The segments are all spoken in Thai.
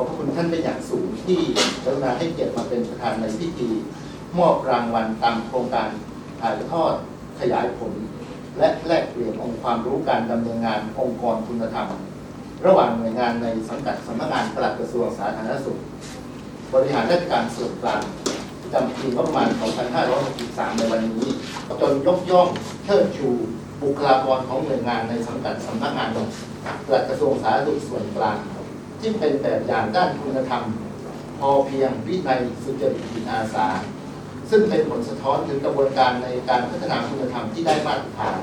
อบคุณท่านเป็นอย่างสูงที่กรุณาให้เกียรติมาเป็นประธานในพิธีมอบรางวัลตามโครงการถ่ายทอดขยายผล และแลกเปลี่ยนองค์ความรู้การดำเนินงานองค์กรคุณธรรม ระหว่างหน่วยงานในสังกัดสำนักงานปลัดกระทรวงสาธารณสุข บริหารราชการส่วนกลางประจำปีงบประมาณ 2563 ในวันนี้จนยกย่องเชิดชูบุคลากรของหน่วยงานในสังกัดสำนักงานปลัดกระทรวงสาธารณสุขส่วนกลาง ที่เป็นแบบอย่างด้านคุณธรรม พอเพียงวินัยสุจริตจิตอาสา ซึ่งเป็นผลสะท้อนถึงกระบวนการในการพัฒนาคุณธรรมที่ได้มาตรฐาน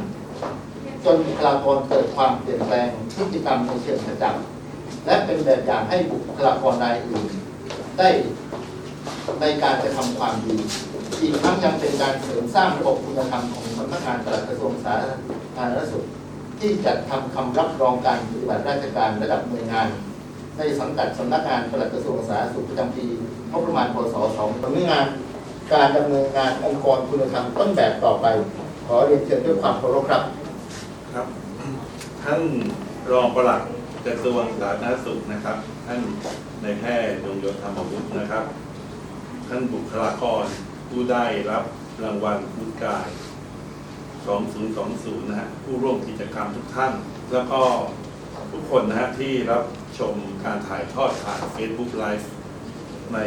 จนบุคลากรเกิดความเปลี่ยนแปลงพฤติกรรมในเชิงประจักษ์และเป็นแบบอย่างให้บุคลากรรายอื่น ได้ในการกระทำความดี อีกทั้งยังเป็นการเสริมสร้างระบบคุณธรรมของสำนักงานปลัดกระทรวงสาธารณสุขที่จัดทำคำรับรองการปฏิบัติราชการระดับหน่วยงาน ในสังกัดสำนักงานปลัดกระทรวงสาธารณสุขประจำปีงบประมาณพศ2สำนักงานการดำเนินงานองค์กรคุณธรรมต้นแบบต่อไป ขอเรียนเชิญด้วยความเคารพครับครับ ท่านรองปลัดกระทรวงสาธารณสุขนะครับ ท่านนายแพทย์ดวงยศธรรมวุฒินะครับ ท่านบุคลากรผู้ได้รับรางวัลพุทธกาย 2020 นะฮะผู้ร่วมกิจกรรมทุกท่าน แล้วก็ทุกคนนะฮะที่รับ ชมการถ่ายทอดผ่าน Facebook Live ใน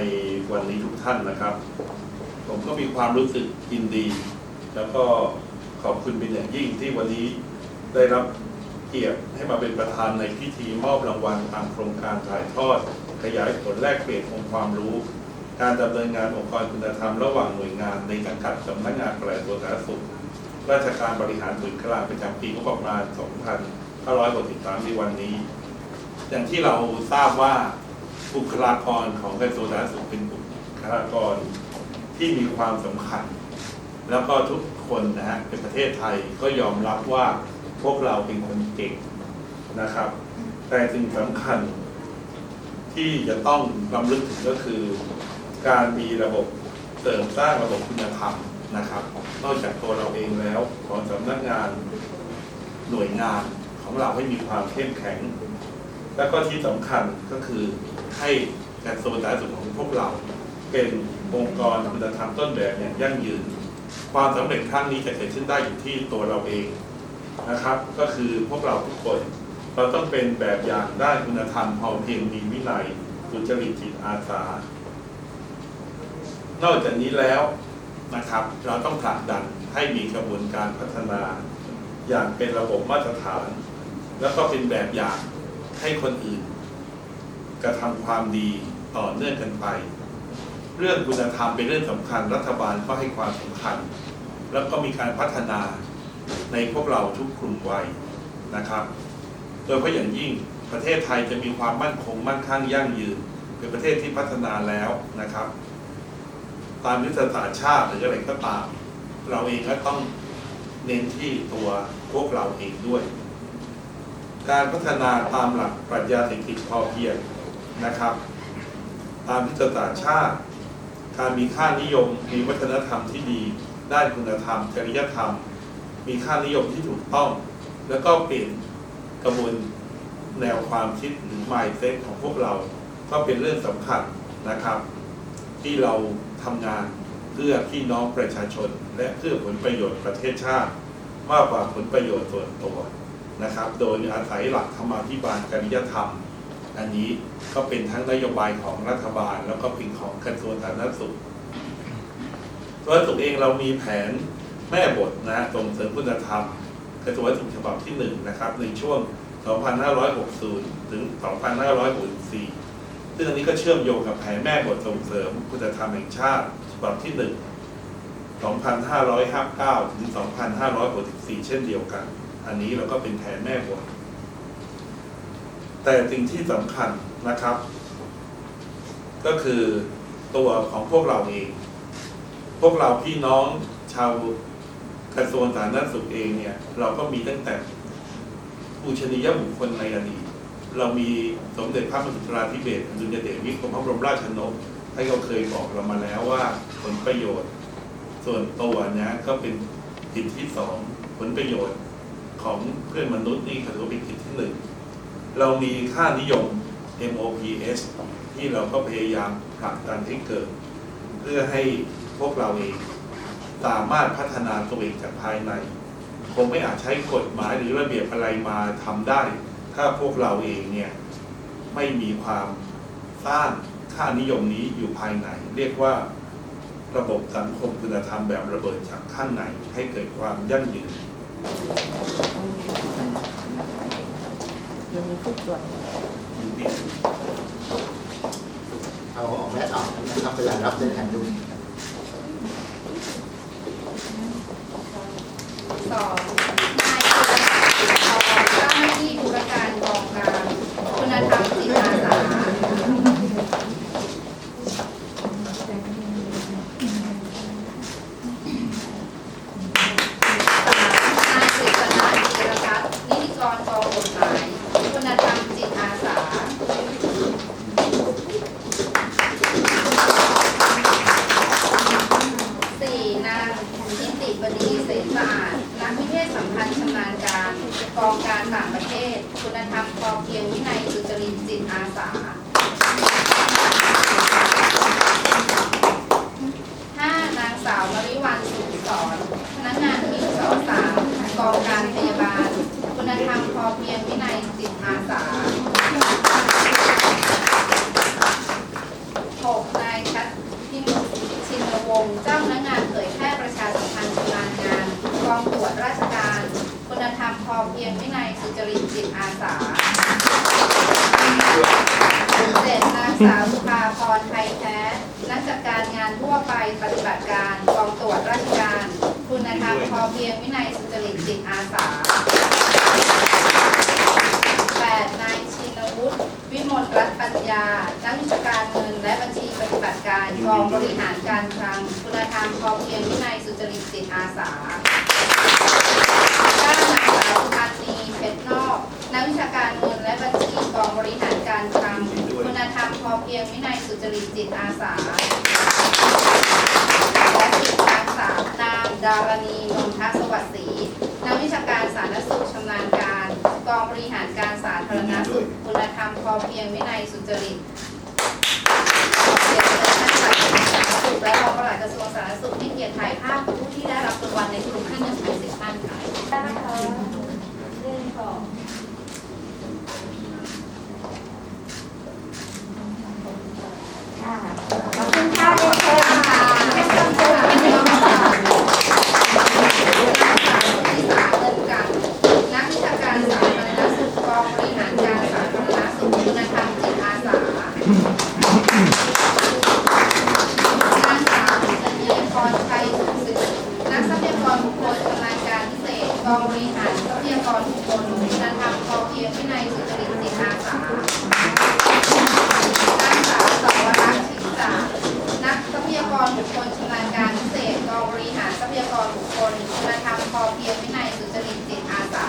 วันนี้ทุกท่านนะครับ ผมก็มีความรู้สึกยินดี แล้วก็ขอบคุณเป็นอย่างยิ่งที่วันนี้ได้รับเกียรติให้มาเป็นประธานในพิธีมอบรางวัลตามโครงการถ่ายทอด ขยายผลแลกเปลี่ยนองค์ความรู้ การดำเนินงานองค์กรคุณธรรมระหว่างหน่วยงานในสังกัดสำนักงานปลัดกระทรวงสาธารณสุขราชการบริหารส่วนกลางประจำปีงบประมาณ 2563ในวันนี้ อย่างที่เราทราบว่าบุคลากรของกระทรวงสาธารณสุขเป็นบุคลากรที่มีความสำคัญ แล้วก็ทุกคนนะฮะเป็นประเทศไทยก็ยอมรับว่าพวกเราเป็นคนเก่งนะครับ แต่สิ่งสำคัญที่จะต้องรำลึกถึงก็คือ การมีระบบเสริมสร้างระบบคุณธรรมนะครับ นอกจากตัวเราเองแล้วของสำนักงานหน่วยงานของเราให้มีความเข้มแข็ง แล้วก็ที่สำคัญก็คือให้กระทรวงสาธารณสุขของพวกเรา เป็นองค์กรคุณธรรมต้นแบบอย่างยั่งยืน ความสำเร็จครั้งนี้จะเกิดขึ้นได้อยู่ที่ตัวเราเองนะครับ ก็คือพวกเราทุกคน เราต้องเป็นแบบอย่างด้านคุณธรรมพอเพียงมีวินัยสุจริตจิตอาสานอกจากนี้แล้วนะครับ เราต้องผลักดันให้มีกระบวนการพัฒนา อย่างเป็นระบบมาตรฐาน แล้วก็เป็นแบบอย่าง ให้คนอื่นกระทำความดีต่อเนื่องกันไป เรื่องคุณธรรมเป็นเรื่องสำคัญ รัฐบาลก็ให้ความสำคัญ แล้วก็มีการพัฒนาในพวกเราทุกกลุ่มวัยนะครับ โดยเฉพาะอย่างยิ่งประเทศไทยจะมีความมั่นคงมั่นคงยั่งยืน เป็นประเทศที่พัฒนาแล้วนะครับ ตามยุทธศาสตร์ชาติหรืออะไรก็ตาม เราเองก็ต้องเน้นที่ตัวพวกเราเองด้วย การพัฒนาตามหลักปรัชญาเศรษฐกิจพอเพียงนะครับ ตามยุทธศาสตร์ชาติ การมีค่านิยมมีวัฒนธรรมที่ดีด้านคุณธรรม จริยธรรม มีค่านิยมที่ถูกต้อง แล้วก็เปลี่ยนกระบวนแนวความคิดหรือ mindset ของพวกเรา ก็เป็นเรื่องสำคัญนะครับ ที่เราทำงานเพื่อพี่น้องประชาชน และเพื่อผลประโยชน์ประเทศชาติ มากกว่าผลประโยชน์ส่วนตัว นะครับ โดยอาศัยหลักธรรมาภิบาลจริยธรรม อันนี้ก็เป็นทั้งนโยบายของรัฐบาล แล้วก็เป็นของกระทรวงสาธารณสุขส่วนสุขเองเรามีแผนแม่บทนะฮะส่งเสริมคุณธรรมกระทรวงสุขฉบับที่หนึ่งนะครับในช่วง 2560 ถึง 2564 ซึ่งอันนี้ก็เชื่อมโยงกับแผนแม่บทส่งเสริมคุณธรรมแห่งชาติฉบับที่ 1 2559 ถึง 2564 เช่นเดียวกัน อันนี้เราก็เป็นแผนแม่บทแต่สิ่งที่สำคัญนะครับ ก็คือตัวของพวกเราเอง พวกเราพี่น้องชาวกระทรวงสาธารณสุขเองเนี่ย เราก็มีตั้งแต่ปูชนียบุคคลในอดีตเรามีสมเด็จพระมหิตราธิเบศรอดุลยเดชวิกรมพระบรมราชชนกท่านก็เคยบอกเรามาแล้วว่าผลประโยชน์ ส่วนตัวเนี่ยก็เป็นสิทธิที่สองผลประโยชน์ ของเพื่อนมนุษย์นี่ถือว่าเป็นสิทธิที่หนึ่งเรามีค่านิยม MOPS ที่เราก็พยายามผลักดันให้เกิด เพื่อให้พวกเราเองสามารถพัฒนาตัวเองจากภายใน คงไม่อาจใช้กฎหมายหรือระเบียบอะไรมาทำได้ ถ้าพวกเราเองเนี่ยไม่มีความสร้างค่านิยมนี้อยู่ภายใน เรียกว่าระบบสังคมคุณธรรมแบบระเบิดจากข้างในให้เกิดความยั่งยืน ยังมีทุกส่วนเอาออกแม่ออกนะครับเวลารับเส้นแทนดู สองนายสุรศักดิ์สิทธิ์ทองเจ้าหน้าที่ธุรการกองกลางคุณธรรมจิตอาสาสามนายกฤษณะธีรพัฒน์นิติกรกองกฎหมาย คุณธรรมจิตอาสา สี่นางทิ ติบดีเสนสะอาดนักวิเทศสัมพันธ์ชำนาญการกองการต่างประเทศ คุณธรรมพอเพียงวินัยสุจริตจิตอาสาห้านางสาวมริวันสุขสอนพนักงานทีมสอสามกองการพยาบาล คุณธรรมพอเพียงวินัยจิตอาสา หกนายชัดพิมุตชินวงศ์เจ้าพนักงานเผยแพร่ประชาสัมพันธ์ชำนาญงานกองตรวจราชการ คุณธรรมพอเพียงวินัยสุจริตจิตอาสาเจ็ดนางสาวสุภาพรไทยแท้นักจัดการงานทั่วไปปฏิบัติการกองตรวจราชการ คุณธรรมพอเพียงวินัยสุจริตจิตอาสาแปดนายชินวุฒิวิมลรัตปัญญา นักวิชาการเงินและบัญชีปฏิบัติการกองบริหารการคลัง คุณธรรมพอเพียงวินัยสุจริตจิตอาสาด้านนางสาวสุพันธ์นีเพชรนอก นักวิชาการเงินและบัญชีกองบริหารการคลังคุณธรรมพอเพียงวินัยสุจริตจิตอาสาและสิบนาสานางดารณีนนทสวัสดิ์ศรีนักวิชาการสาธารณสุขชำนาญการ กองบริหารการสาธารณสุขคุณธรรมพอเพียงวินัยสุจริตเกียรติเชิญท่าสาธารณสุขและรองปลัดกระทรวงสาธารณสุขที่เกียรติถ่ายภาพผู้ที่ได้รับรางวัลในกลุ่มที่หนึ่งถึงสิบท่านค่ะได้นะคะหนึ่งสองค่ะขอบคุณค่ะเรียนเชิญค่ะให้คำชมเป็นน้องสาว ที่สามเงินกันนักวิชาการสาธารณสุขกองบริหารการสาธารณสุขคุณธรรมจิตอาสา นางสาวสัญญากรไทยสุขศึกนักทรัพยากรบุคคลชำนาญการพิเศษกองบริหารทรัพยากรบุคคลคุณธรรมพอเพียงวินัยสุจริตจิตอาสานางสาวสวรักษ์ชิงสานักทรัพยากรบุคคลชำนาญการพิเศษกองบริหารทรัพยากรบุคคลคุณธรรมพอเพียงวินัยสุจริตจิตอาสา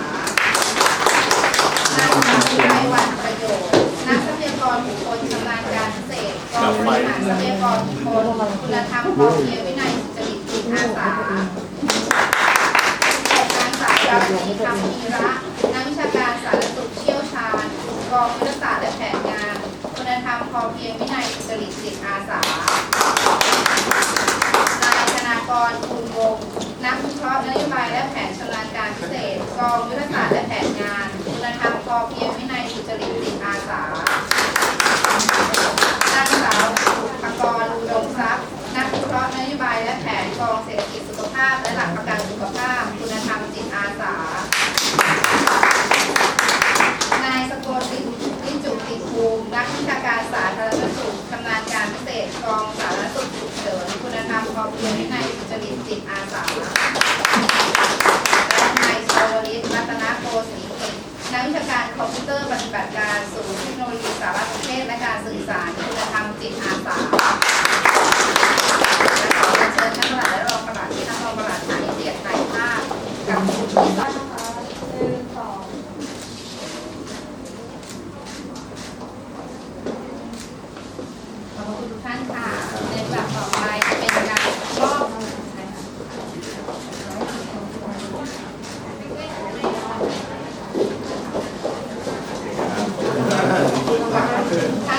นางสาววิไลวันประโยชน์นักทรัพยากรบุคคลชำนาญการพิเศษกองบริหารทรัพยากรบุคคล คุณธรรมพอเพียวินัยสุจริตจิตอาสานางสาวดาวนีคำพีระนักวิชาการสารสุขเชี่ยวชาญ กองวิทยาศาสตร์และแผนงาน คุณธรรมพอเพียงวินัยสุจริตจิตอาสานายธนากรคุณวงศ์นักวิเคราะห์นโยบายและแผนชำนาญการพิเศษ กองยุทธศาสตร์และแผนงาน คุณธรรมพอเพียงวินัยสุจริตจิตอาสานางสาวสุภกรอุดมทรัพย์ นักวิเคราะห์นโยบายและแผนกองเศรษฐกิจสุขภาพ และหลักประกันสุขภาพ คุณธรรมจิตอาสา นายสกลสิทธิ์ลิจุติภูมิ นักวิชาการสาธารณสุขชำนาญการพิเศษกองสาธารณสุขฉุกเฉินคุณธรรมพอเพียงวินัยสุ จริตจิตอาสา Gracias.